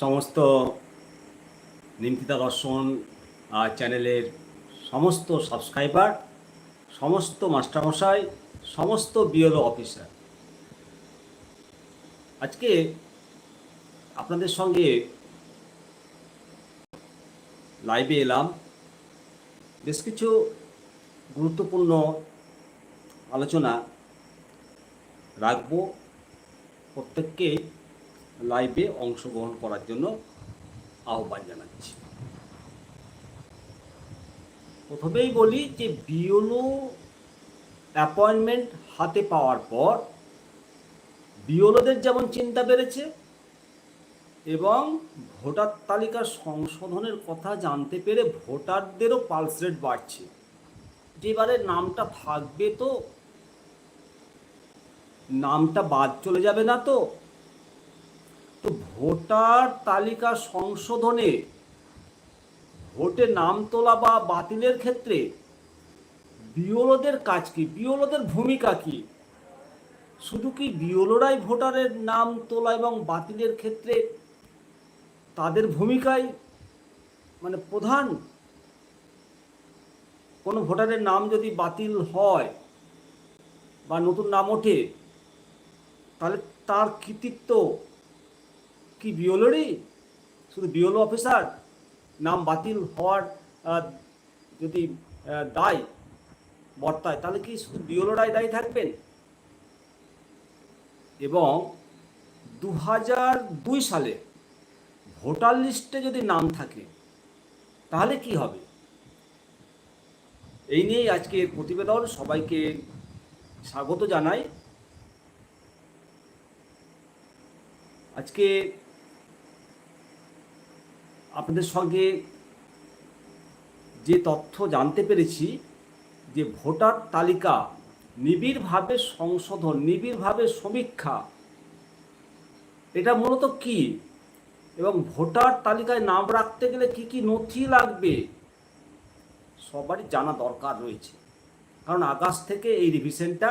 সমস্ত নিমতিতা দর্শন চ্যানেলের সমস্ত সাবস্ক্রাইবার, সমস্ত মাস্টারমশাই, সমস্ত বিএলও অফিসার। আজকে আপনাদের সঙ্গে লাইভে এলাম। বেশ কিছু গুরুত্বপূর্ণ আলোচনা রাখব। প্রত্যেককে লাইভে অংশগ্রহণ করার জন্য আহ্বান জানাচ্ছি। প্রথমেই বলি যে বিওলো অ্যাপয়েন্টমেন্ট হাতে পাওয়ার পর বিওলোদের যেমন চিন্তা বেড়েছে এবং ভোটার তালিকার সংশোধনের কথা জানতে পেরে ভোটারদেরও পালস রেট বাড়ছে। যেবারে নামটা থাকবে তো, নামটা বাদ চলে যাবে না তো ভোটার তালিকা সংশোধনে ভোটে নাম তোলা বা বাতিলের ক্ষেত্রে বিওলোদের কাজ কি? বিওলোদের ভূমিকা কি? শুধু কি বিওলোরাই ভোটারের নাম তোলা এবং বাতিলের ক্ষেত্রে তাদের ভূমিকাই মানে প্রধান? কোনো ভোটারের নাম যদি বাতিল হয় বা নতুন নাম ওঠে, তাহলে তার কৃতিত্ব কি বিওলোরই? শুধু বিওলো অফিসার? নাম বাতিল হওয়ার যদি দায় বর্তায়, তাহলে কি শুধু বিওলোরাই দায়ী থাকবেন? এবং দু হাজার দুই সালে ভোটার লিস্টে যদি নাম থাকে, তাহলে কি হবে? এই নিয়েই আজকের প্রতিবেদন। সবাইকে স্বাগত জানাই। আজকে আপনাদের সঙ্গে যে তথ্য জানতে পেরেছি যে ভোটার তালিকা নিবিড়ভাবে সংশোধন, নিবিড়ভাবে সমীক্ষা, এটা মূলত কি? এবং ভোটার তালিকায় নাম রাখতে গেলে কি কি নথি লাগবে? সবারই জানা দরকার রয়েছে। কারণ আগস্ট থেকে এই রিভিশনটা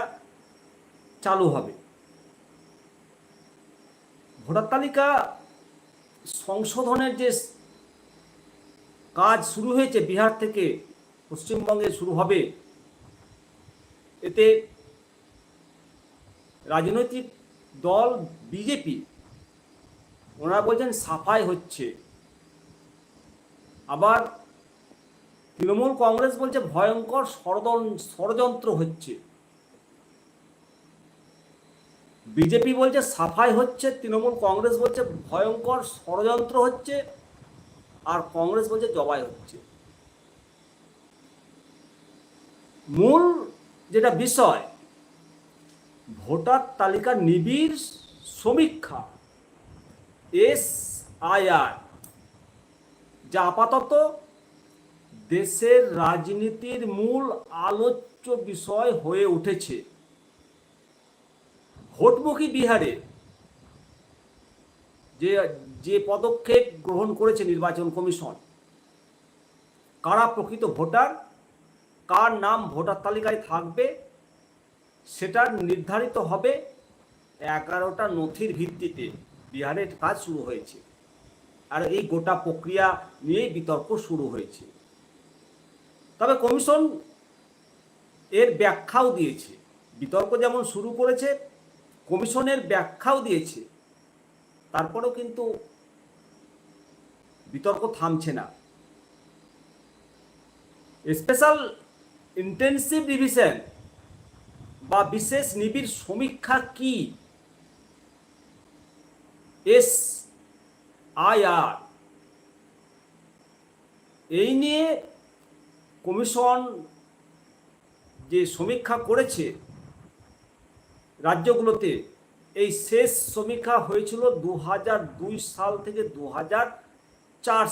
চালু হবে। ভোটার তালিকা সংশোধনের যে কাজ শুরু হয়েছে বিহার থেকে পশ্চিমবঙ্গে শুরু হবে। এতে রাজনৈতিক দল বিজেপি ওনারা বলছেন সাফাই হচ্ছে। আবার তৃণমূল কংগ্রেস বলছে ভয়ঙ্কর ষড়যন- ষড়যন্ত্র হচ্ছে। বিজেপি বলছে সাফাই হচ্ছে, তৃণমূল কংগ্রেস বলছে ভয়ঙ্কর ষড়যন্ত্র হচ্ছে। আর কংগ্রেস বলছে জবাই হচ্ছে। মূল যেটা বিষয়, ভোটার তালিকার নিবিড় সমীক্ষা এস আইআর যা আপাতত দেশের রাজনীতির মূল আলোচ্য বিষয় হয়ে উঠেছে। ভোটমুখী বিহারে যে যে পদক্ষেপ গ্রহণ করেছে নির্বাচন কমিশন, কারা প্রকৃত ভোটার, কার নাম ভোটার তালিকায় থাকবে, সেটা নির্ধারিত হবে এগারোটা নথির ভিত্তিতে। বিহারের কাজ শুরু হয়েছে। আর এই গোটা প্রক্রিয়া নিয়েই বিতর্ক শুরু হয়েছে। তবে কমিশন এর ব্যাখ্যাও দিয়েছে। বিতর্ক যেমন শুরু করেছে, কমিশনের ব্যাখ্যাও দিয়েছে। তারপরেও কিন্তু বিতর্ক থামছে না। স্পেশাল ইন্টেন্সিভ রিভিশন বা বিশেষ নিবিড় সমীক্ষা কি? এস আইআর এই নিয়ে কমিশন যে সমীক্ষা করেছে রাজ্যগুলোতে এই শেষ সমীক্ষা হয়েছিল দু সাল থেকে দু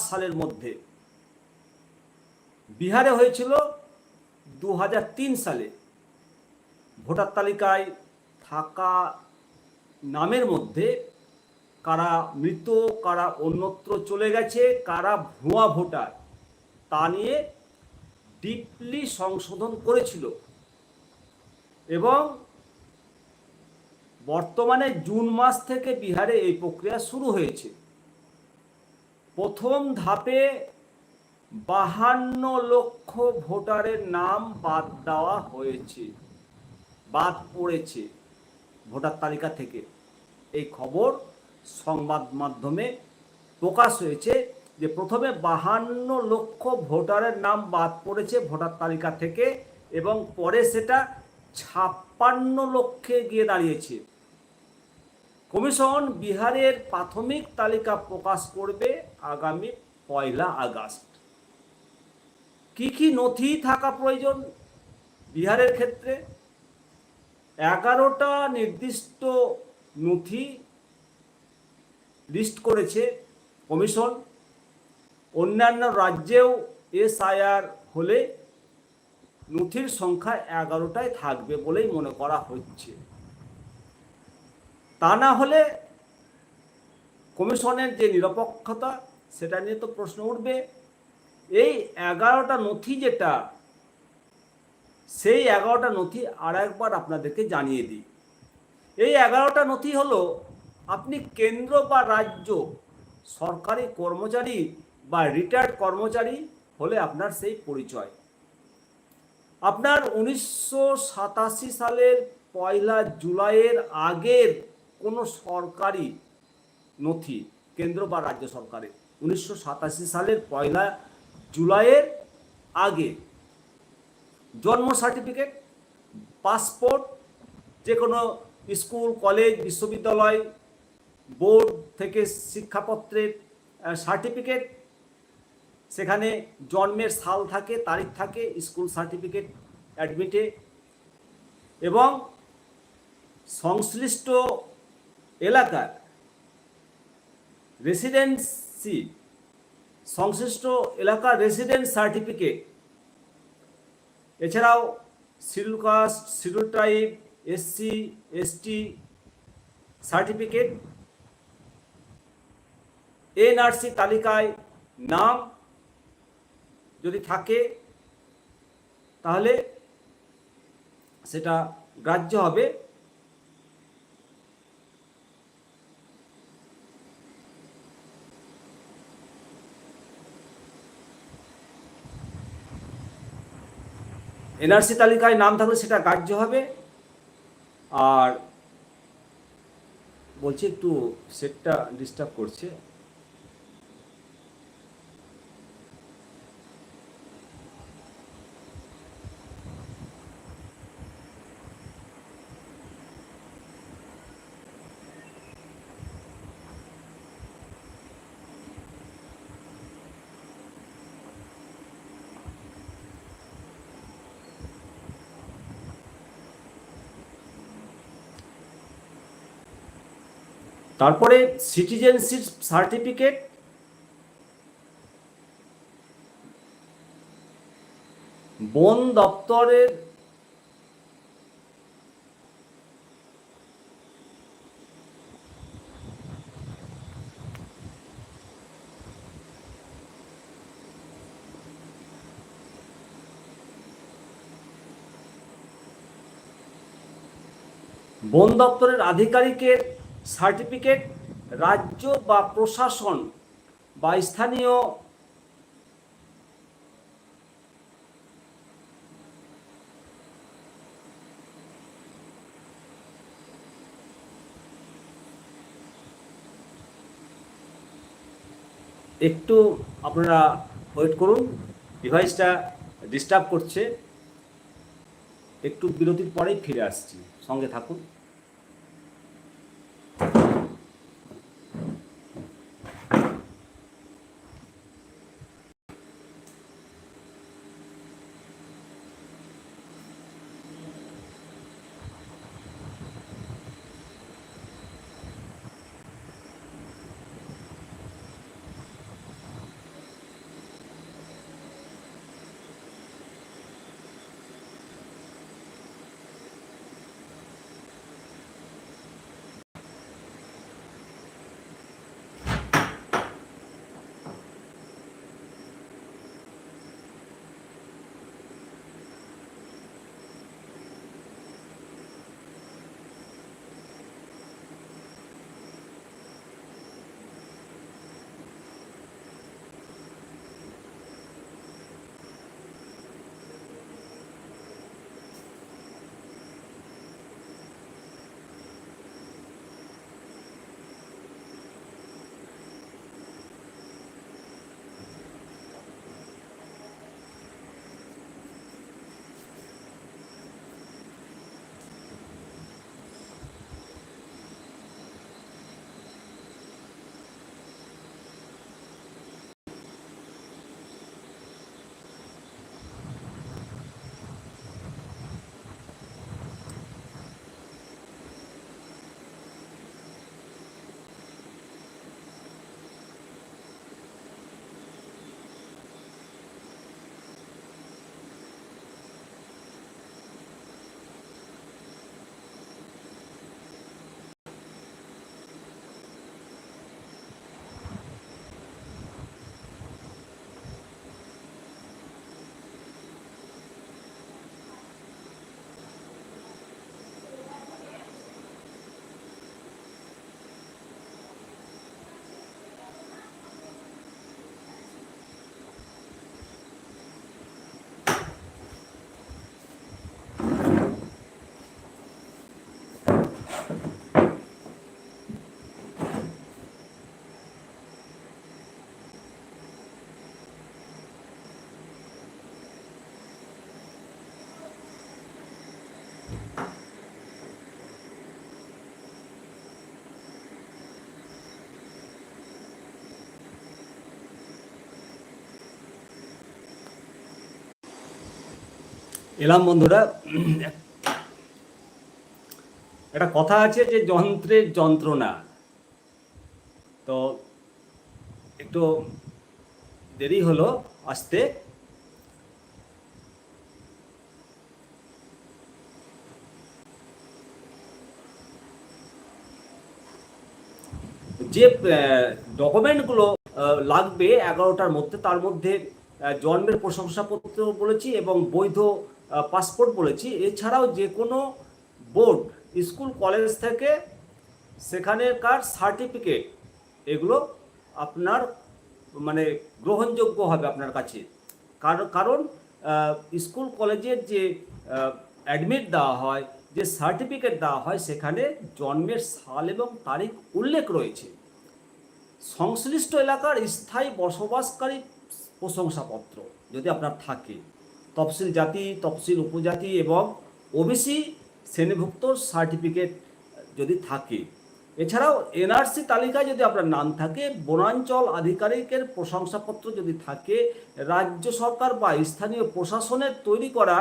সালের মধ্যে। বিহারে হয়েছিল দু সালে। ভোটার তালিকায় থাকা নামের মধ্যে কারা মৃত, কারা অন্যত্র চলে গেছে, কারা ভুয়া ভোটার, তা নিয়ে ডিপলি সংশোধন করেছিল। এবং বর্তমানে জুন মাস থেকে বিহারে এই প্রক্রিয়া শুরু হয়েছে। প্রথম ধাপে বাহান্ন লক্ষ ভোটারের নাম বাদ দেওয়া হয়েছে, বাদ পড়েছে ভোটার তালিকা থেকে। এই খবর সংবাদ মাধ্যমে প্রকাশ হয়েছে যে প্রথমে বাহান্ন লক্ষ ভোটারের নাম বাদ পড়েছে ভোটার তালিকা থেকে এবং পরে সেটা ছাপ্পান্ন লক্ষে গিয়ে দাঁড়িয়েছে। কমিশন বিহারের প্রাথমিক তালিকা প্রকাশ করবে আগামী পয়লা আগস্ট। কি কি নথি থাকা প্রয়োজন বিহারের ক্ষেত্রে? এগারোটা নির্দিষ্ট নথি লিস্ট করেছে কমিশন। অন্যান্য রাজ্যেও এসআইআর হলে নথির সংখ্যা এগারোটায় থাকবে বলেই মনে করা হচ্ছে। তা না হলে কমিশনের যে নিরপেক্ষতা, সেটা নিয়ে তো প্রশ্ন উঠবে। এই এগারোটা নথি যেটা, সেই এগারোটা নথি আর একবার আপনাদেরকে জানিয়ে দিই। এই এগারোটা নথি হলো, আপনি কেন্দ্র বা রাজ্য, সরকারি কর্মচারী বা রিটায়ার্ড কর্মচারী হলে আপনার সেই পরিচয়। আপনার উনিশশো সাতাশি সালের পয়লা জুলাইয়ের আগের কোনো সরকারি নথি, কেন্দ্র বা রাজ্য সরকারের। উনিশশো সাতাশি সালের পয়লা জুলাইয়ের আগে জন্ম সার্টিফিকেট, পাসপোর্ট যে কোনো স্কুল, কলেজ, বিশ্ববিদ্যালয় বোর্ড থেকে শিক্ষাপত্রের সার্টিফিকেট, সেখানে জন্মের সাল থাকে, তারিখ থাকে, স্কুল সার্টিফিকেট অ্যাডমিটে এবং সংশ্লিষ্ট এলাকার রেসিডেন্সি সংশ্লিষ্ট এলাকার রেসিডেন্ট সার্টিফিকেট এছাড়াও schedule caste schedule tribe SC ST certificate NRC তালিকায় নাম যদি থাকে, তাহলে সেটা গ্রাহ্য হবে। এনআরসি তালিকায় নাম থাকলে সেটা কার্য হবে। আর বলছি একটু সেটটা ডিস্টার্ব করছে। তারপরে সিটিজেনশিপ সার্টিফিকেট বন দপ্তরের বন দপ্তরের আধিকারিকের সার্টিফিকেট রাজ্য বা প্রশাসন বা স্থানীয় একটু আপনারা ওয়েট করুন ডিভাইসটা ডিস্টার্ব করছে। একটু বিরতির পরেই ফিরে আসছি। সঙ্গে থাকুন। এলাম বন্ধুরা। একটা কথা আছে যে যন্ত্রের যন্ত্রণা। তো একটু দেরি হলো আসতে। যে ডকুমেন্টগুলো লাগবে এগারোটার মধ্যে, তার মধ্যে জন্মের প্রশংসাপত্র বলেছি এবং বৈধ পাসপোর্ট বলেছি। এছাড়াও যে কোনো বোর্ড স্কুল কলেজ থেকে সেখানেকার সার্টিফিকেট এগুলো আপনার মানে গ্রহণযোগ্য হবে আপনার কাছে। কারণ কারণ স্কুল কলেজের যে অ্যাডমিট দেওয়া হয়, যে সার্টিফিকেট দেওয়া হয়, সেখানে জন্মের সাল এবং তারিখ উল্লেখ রয়েছে। সংশ্লিষ্ট এলাকার স্থায়ী বসবাসকারী প্রশংসাপত্র যদি আপনার থাকে। তফসিল জাতি, তফসিল উপজাতি এবং ওবিসি শ্রেণীভুক্ত সার্টিফিকেট যদি থাকে। এছাড়াও এনআরসি তালিকায় যদি আপনার নাম থাকে, বনাঞ্চল আধিকারিকের প্রশংসাপত্র যদি থাকে, রাজ্য সরকার বা স্থানীয় প্রশাসনের তৈরি করা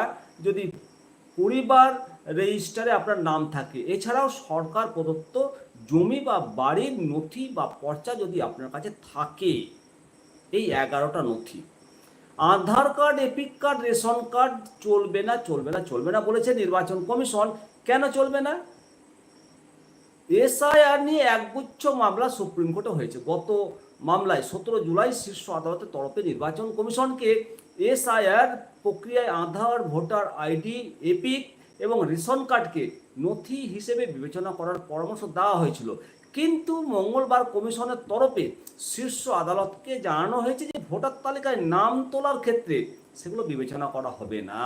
যদি পরিবার রেজিস্টারে আপনার নাম থাকে। এছাড়াও সরকার প্রদত্ত জমি বা বাড়ির নথি বা পর্চা যদি আপনার কাছে থাকে, এই এগারোটা নথি। Aadhaar card, EPIC card, ration card চলবে না চলবে না চলবে না বলেছে নির্বাচন কমিশন। কেন চলবে না? এসআইআর নিয়ে একগুচ্ছ মামলা সুপ্রিম কোর্টে হয়েছে। গত মামলায় সতেরো জুলাই শীর্ষ আদালতের তরফে নির্বাচন কমিশনকে এসআইআর প্রক্রিয়ায় আধার, ভোটার আইডি, এপিক এবং রেশন কার্ডকে নথি হিসেবে বিবেচনা করার পরামর্শ দেওয়া হয়েছিল। কিন্তু মঙ্গলবার কমিশনের তরফে শীর্ষ আদালতকে জানানো হয়েছে যে ভোটার তালিকায় নাম তোলার ক্ষেত্রে সেগুলো বিবেচনা করা হবে না।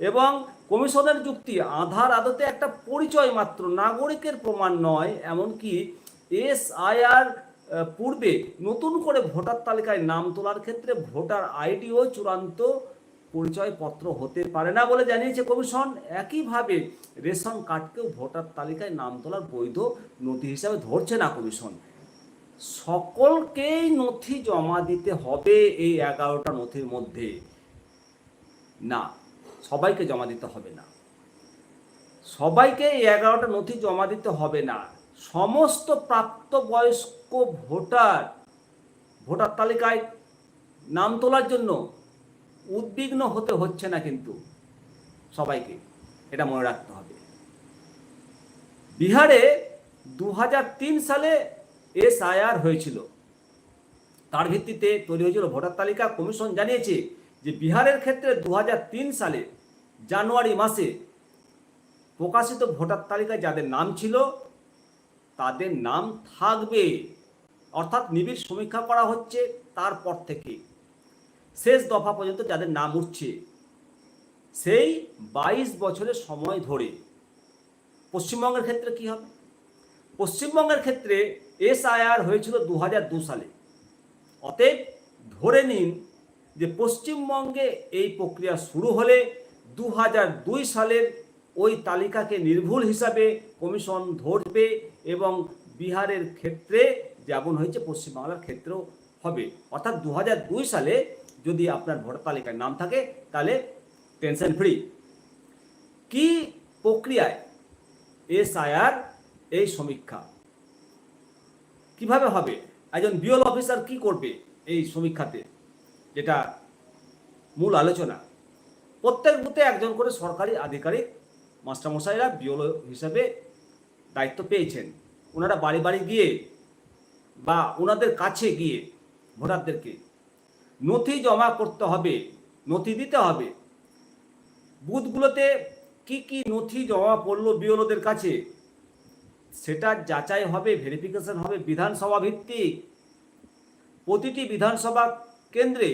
এবং কমিশনের যুক্তি, আধার আদতে একটা পরিচয় মাত্র, নাগরিকের প্রমাণ নয়, এমনকি এসআইআর পূর্বে নতুন করে ভোটার তালিকায় নাম তোলার ক্ষেত্রে ভোটার আইডিও চূড়ান্ত পরিচয়পত্র হতে পারে না বলে জানিয়েছে কমিশন। একইভাবে রেশন কার্ডকেও ভোটার তালিকায় নাম তোলার বৈধ নথি হিসাবে ধরছে না কমিশন। সকলকেই নথি জমা দিতে হবে এই এগারোটা নথির মধ্যে। না, সবাইকে জমা দিতে হবে না। সবাইকে এই এগারোটা নথি জমা দিতে হবে না। সমস্ত প্রাপ্তবয়স্ক ভোটার ভোটার তালিকায় নাম তোলার জন্য উদ্বিগ্ন হতে হচ্ছে না কিন্তু সবাইকে, এটা মনে রাখতে হবে। বিহারে দু হাজার তিন সালে এস এসআইআর হয়েছিল। তার ভিত্তিতে তৈরি হয়েছিল ভোটার তালিকা। কমিশন জানিয়েছে যে বিহারের ক্ষেত্রে দু হাজার তিন সালে জানুয়ারি মাসে প্রকাশিত ভোটার তালিকায় যাদের নাম ছিল, তাদের নাম থাকবে। অর্থাৎ নিবিড় সমীক্ষা করা হচ্ছে তারপর থেকে। শেষ দফা পর্যন্ত যাদের নাম উঠছে, সেই বাইশ বছরের সময় ধরে পশ্চিমবঙ্গের ক্ষেত্রে কি হবে? পশ্চিমবঙ্গের ক্ষেত্রে এসআইআর হয়েছিল দু হাজার দু সালে। অতএব ধরে নিন যে পশ্চিমবঙ্গে এই প্রক্রিয়া শুরু হলে দু হাজার দুই সালের ওই তালিকাকে নির্ভুল হিসাবে কমিশন ধরবে এবং বিহারের ক্ষেত্রে যেমন হয়েছে, পশ্চিমবাংলার ক্ষেত্রেও হবে। অর্থাৎ দু হাজার দুই সালে যদি আপনার ভোটার তালিকায় নাম থাকে, তাহলে টেনশন ফ্রি কি প্রক্রিয়ায় এসআইআর এই সমীক্ষা? কীভাবে হবে? একজন বিএল অফিসার কি করবে এই সমীক্ষাতে? যেটা মূল আলোচনা। প্রত্যেক বুথে একজন করে সরকারি আধিকারিক, মাস্টারমশাইরা বিওল হিসাবে দায়িত্ব পেয়েছেন। ওনারা বাড়ি বাড়ি গিয়ে বা ওনাদের কাছে গিয়ে ভোটারদেরকে নথি জমা করতে হবে, নথি দিতে হবে। বুথগুলোতে কি কি নথি জমা পড়ল বিওলোদের কাছে, সেটা যাচাই হবে ভেরিফিকেশন হবে বিধানসভা ভিত্তিক। প্রতিটি বিধানসভা কেন্দ্রে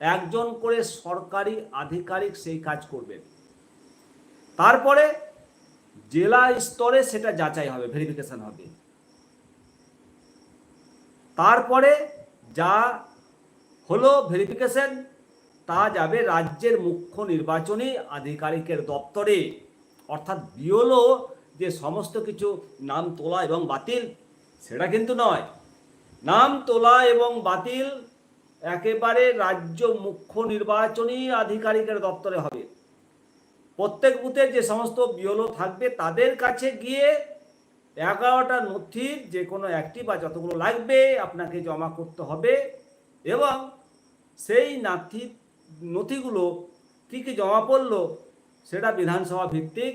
একজন করে সরকারি আধিকারিক সেই কাজ করবেন। তারপরে জেলা স্তরে সেটা যাচাই হবে ভেরিফিকেশন হবে। তারপরে যা হলো ভেরিফিকেশন তা যাবে রাজ্যের মুখ্য নির্বাচনী আধিকারিকের দপ্তরে। অর্থাৎ বিওলো যে সমস্ত কিছু নাম তোলা এবং বাতিল, সেটা কিন্তু নয়। নাম তোলা এবং বাতিল একেবারে রাজ্য মুখ্য নির্বাচনী আধিকারিকের দপ্তরে হবে। প্রত্যেক বুথের যে সমস্ত বিওলো থাকবে, তাদের কাছে গিয়ে এগারোটা নথির যে কোনো একটি বা যতগুলো লাগবে, আপনাকে জমা করতে হবে এবং সেই নাথি নথিগুলো কী কী জমা পড়ল সেটা বিধানসভা ভিত্তিক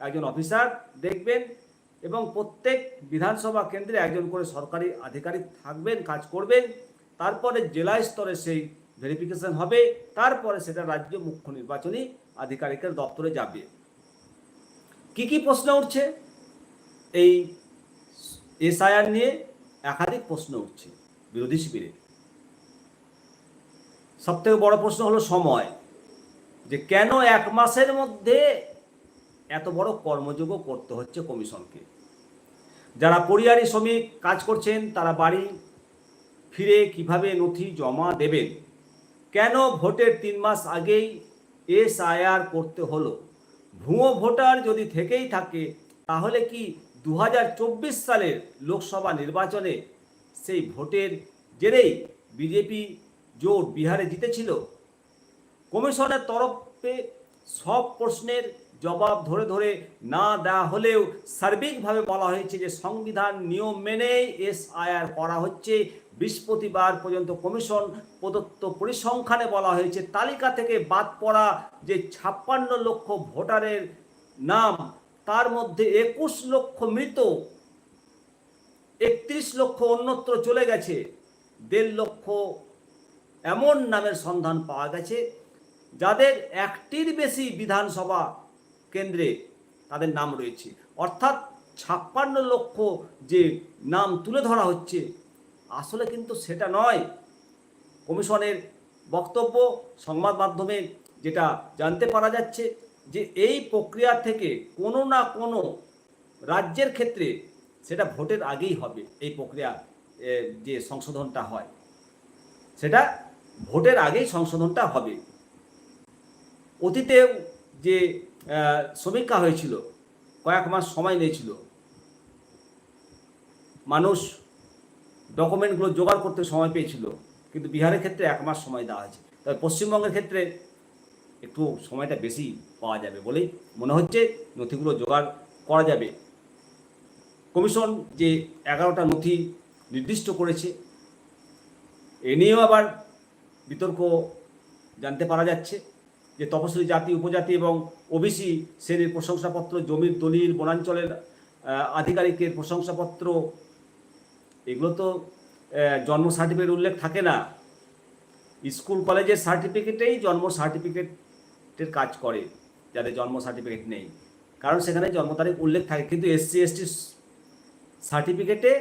একজন অফিসার দেখবেন এবং প্রত্যেক বিধানসভা কেন্দ্রে একজন করে সরকারি আধিকারিক থাকবেন, কাজ করবেন। তারপরে জেলা স্তরে সেই ভেরিফিকেশন হবে, তারপরে সেটা রাজ্য মুখ্য নির্বাচনী আধিকারিকের দপ্তরে যাবে। কি কি প্রশ্ন উঠছে? এই এসআইআর নিয়ে একাধিক প্রশ্ন উঠছে বিরোধী শিবিরে। সব থেকে বড় প্রশ্ন হলো সময়। যে কেন এক মাসের মধ্যে এত বড় কর্মযোগ্য করতে হচ্ছে কমিশনকে? যারা পরিযারী শ্রমিক কাজ করছেন, তারা বাড়ি ফিরে কীভাবে নথি জমা দেবেন? কেন ভোটের তিন মাস আগেই এসআইআর করতে হলো? ভুয়ো ভোটার যদি থেকেই থাকে, তাহলে কি দু হাজার চব্বিশ সালের লোকসভা নির্বাচনে সেই ভোটের জেরেই বিজেপি জোট বিহারে জিতেছিল। কমিশনের তরফে সব প্রশ্নের জবাব ধরে ধরে না দেওয়া হলেও সার্বিকভাবে বলা হয়েছে যে সংবিধান নিয়ম মেনেই এসআইআর করা হচ্ছে। বৃহস্পতিবার পর্যন্ত কমিশন প্রদত্ত পরিসংখ্যানে বলা হয়েছে, তালিকা থেকে বাদ পড়া যে ছাপ্পান্ন লক্ষ ভোটারের নাম, তার মধ্যে একুশ লক্ষ মৃত, একত্রিশ লক্ষ অন্যত্র চলে গেছে, দেড় লক্ষ এমন নামের সন্ধান পাওয়া গেছে যাদের একটির বেশি বিধানসভা কেন্দ্রে তাদের নাম রয়েছে। অর্থাৎ ছাপ্পান্ন লক্ষ যে নাম তুলে ধরা হচ্ছে, আসলে কিন্তু সেটা নয়। কমিশনের বক্তব্য সংবাদ মাধ্যমে যেটা জানতে পারা যাচ্ছে যে এই প্রক্রিয়া থেকে কোনো না কোনো রাজ্যের ক্ষেত্রে সেটা ভোটের আগেই হবে, এই প্রক্রিয়া যে সংশোধনটা হয়। সেটা ভোটের আগেই সংশোধনটা হবে। অতীতে যে সমীক্ষা হয়েছিল, কয়েক মাস সময় নিয়েছিল, মানুষ ডকুমেন্টগুলো জোগাড় করতে সময় পেয়েছিল, কিন্তু বিহারের ক্ষেত্রে এক মাস সময় দেওয়া হয়েছে। তবে পশ্চিমবঙ্গের ক্ষেত্রে একটু সময়টা বেশি পাওয়া যাবে বলেই মনে হচ্ছে নথিগুলো জোগাড় করা যাবে। কমিশন যে এগারোটা নথি নির্দিষ্ট করেছে, এ নিয়েও আবার বিতর্ক জানতে পারা যাচ্ছে যে তপশিলি জাতি, উপজাতি এবং ওবিসি শ্রেণির প্রশংসাপত্র, জমির দলিল, বনাঞ্চলের আধিকারিকের প্রশংসাপত্র, এগুলো তো জন্ম সার্টিফিকেট উল্লেখ থাকে না। স্কুল, কলেজের সার্টিফিকেটেই জন্ম সার্টিফিকেটের কাজ করে, যাদের জন্ম সার্টিফিকেট নেই। কারণ সেখানে জন্ম তারিখ উল্লেখ থাকে, কিন্তু এসসি, এসটি সার্টিফিকেটে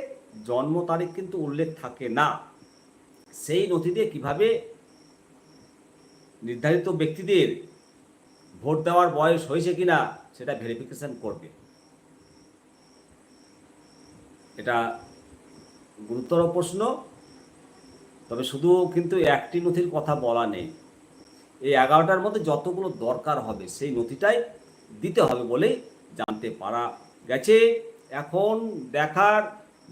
জন্ম তারিখ কিন্তু উল্লেখ থাকে না। সেই নথি দিয়ে কীভাবে নির্ধারিত ব্যক্তিদের ভোট দেওয়ার বয়স হয়েছে কিনা সেটা ভেরিফিকেশন করবে। এটা গুরুতর প্রশ্ন, তবে শুধু কিন্তু একটি নথির কথা বলা নেই। এই এগারোটার মধ্যে যতগুলো দরকার হবে সেই নথিটাই দিতে হবে বলেই জানতে পারা গেছে। এখন দেখার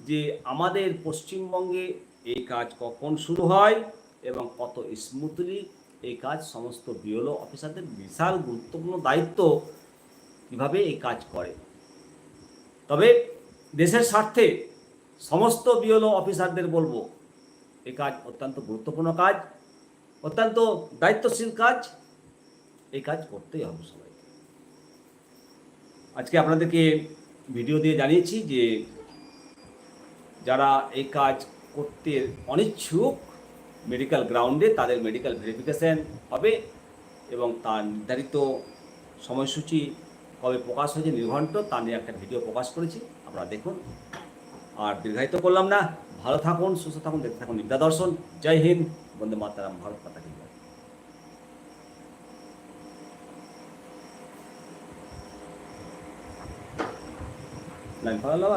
যে আমাদের পশ্চিমবঙ্গে এই কাজ কখন শুরু হয় এবং কত স্মুথলি এই কাজ সমস্ত বিওলো অফিসারদের বিশাল গুরুত্বপূর্ণ দায়িত্ব কীভাবে এই কাজ করে। তবে দেশের স্বার্থে সমস্ত বিওলো অফিসারদের বলব, এই কাজ অত্যন্ত গুরুত্বপূর্ণ কাজ, অত্যন্ত দায়িত্বশীল কাজ, এই কাজ করতেই হবে সবাইকে আজকে আপনাদেরকে ভিডিও দিয়ে জানিয়েছি যে যারা এই কাজ করতে অনিচ্ছুক মেডিকেল গ্রাউন্ডে তাদের মেডিকেল ভেরিফিকেশন হবে এবং তার নির্ধারিত সময়সূচি কবে প্রকাশ হয়েছে নির্ঘণ্ট, তা নিয়ে একটা ভিডিও প্রকাশ করেছি। আপনারা দেখুন। আর দীর্ঘায়িত করলাম না। ভালো থাকুন, সুস্থ থাকুন, দেখতে থাকুন বিদ্যা দর্শন। জয় হিন্দ, বন্দে মাতারাম, ভারত মাতা কি জয়। Line follow